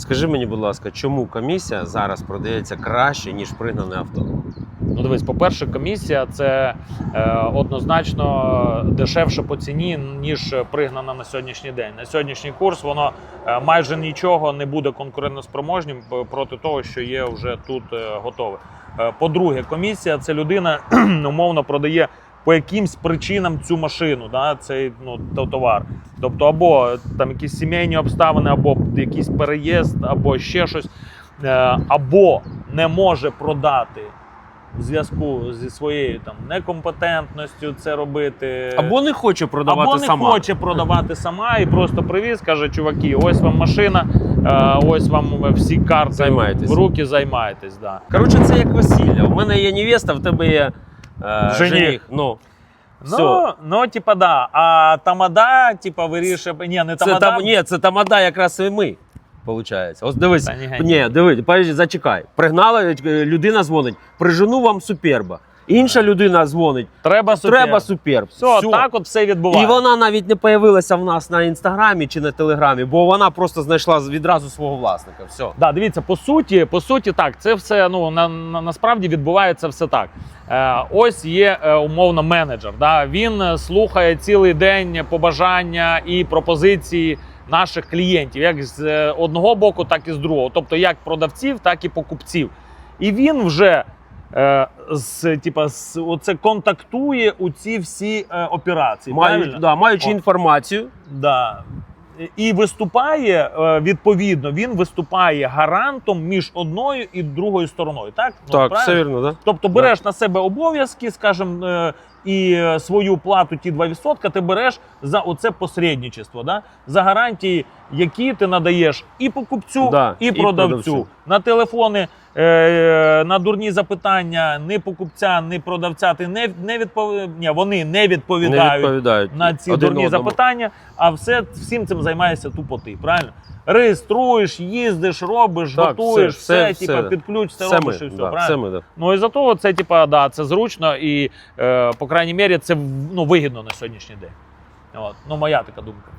Скажи мені, будь ласка, чому комісія зараз продається краще, ніж пригнане авто? Ну, дивись, по-перше, комісія це е, однозначно дешевше по ціні, ніж пригнана на сьогоднішній день. На сьогоднішній курс воно е, майже нічого не буде конкурентоспроможнім проти того, що є вже тут е, готове. Е, по-друге, комісія це людина умовно продає по якимсь причинам цю машину, да, цей ну, товар. Тобто, або там якісь сімейні обставини, або якийсь переїзд, або ще щось, е, або не може продати в зв'язку зі своєю там некомпетентністю це робити. Або не хоче продавати Або не сама. хоче продавати сама і просто привіз, каже, чуваки, ось вам машина, е, ось вам всі карти Займайтесь. в руки, займайтесь. Да. Коротше, це як весілля. У мене є невеста, в тебе є е, Жених. жених. Ну, Ну, ну, типа, да. А тамада, типа, вирішує. Ні, не це тамада. там, ні, це тамада якраз і ми. Получається. Ось дивись. Та ні, ні. Ні, дивись, подожди, зачекай. Пригнала, е, людина дзвонить, прижену вам суперба. Інша людина дзвонить, Треба супер. треба суперб. Все, Всьо. так от все відбувається. І вона навіть не появилася в нас на інстаграмі чи на телеграмі, бо вона просто знайшла відразу свого власника. Все. Да, дивіться, по суті, по суті, так, це все ну на, на насправді відбувається все так. Е, ось є е, умовно менеджер. Да? Він е, слухає цілий день побажання і пропозиції наших клієнтів, як з е, одного боку, так і з другого. Тобто як продавців, так і покупців. І він вже з, типа, з, оце контактує у ці всі е, операції. Правильно? да, маючи О. інформацію, Да. І виступає е, відповідно, він виступає гарантом між одною і другою стороною. Так, Ну, так, правильно? все вірно, да? Тобто береш на себе обов'язки, скажімо, е, і е, свою плату, ті 2%, ти береш за оце посередничество, да? за гарантії, які ти надаєш і покупцю, Да, і, і продавцю. продавцю. На телефони, е, на дурні запитання ні покупця, ні продавця ти не, не відпов... Ні, вони не Не відповідають відповідають на ці дурні одному. запитання, а все всім цим займаєшся тупо ти, правильно? Реєструєш, їздиш, робиш, Так, готуєш, все, все, все, типа, все. під ключ, все, Все робиш ми, і все, да, правильно? все ми, да. Ну і за того це, типа, да, це зручно і, е, по крайній мірі, це ну, вигідно на сьогоднішній день. От. Ну, моя така думка.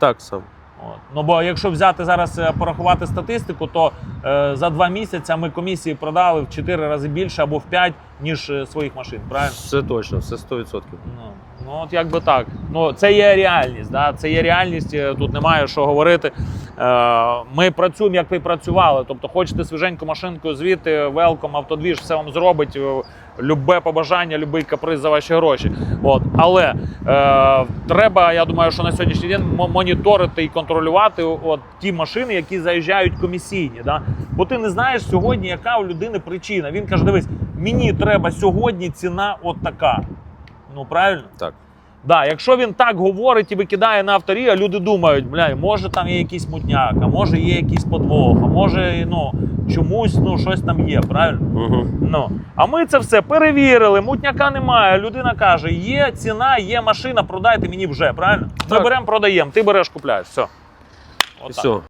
Так само. От. Ну бо якщо взяти зараз е, порахувати статистику, то е, за два місяці ми комісії продали в 4 рази більше або в 5, ніж е, своїх машин, правильно? Все точно, все 100%. Ну, ну от як би так. Ну, це є реальність. Да? Це є реальність, е, тут немає що говорити. Е, ми працюємо, як ви працювали. Тобто, хочете свіженьку машинку звідти, велком, автодвіж, все вам зробить. Любе побажання, любий каприз за ваші гроші. От. Але е, треба, я думаю, що на сьогоднішній день мо- моніторити і контролювати от ті машини, які заїжджають комісійні. Да? Бо ти не знаєш сьогодні, яка у людини причина. Він каже: дивись, мені треба сьогодні ціна от така. Ну правильно? Так. Да, якщо він так говорить і викидає на авторі, а люди думають, бля, може там є якийсь мутняк, а може є якийсь подвох, а може ну, чомусь ну, щось там є, правильно? Угу. Ну, а ми це все перевірили, мутняка немає. Людина каже: є ціна, є машина, продайте мені вже, правильно? Ми беремо, продаємо, ти береш, купляєш. Все. І Отак. все.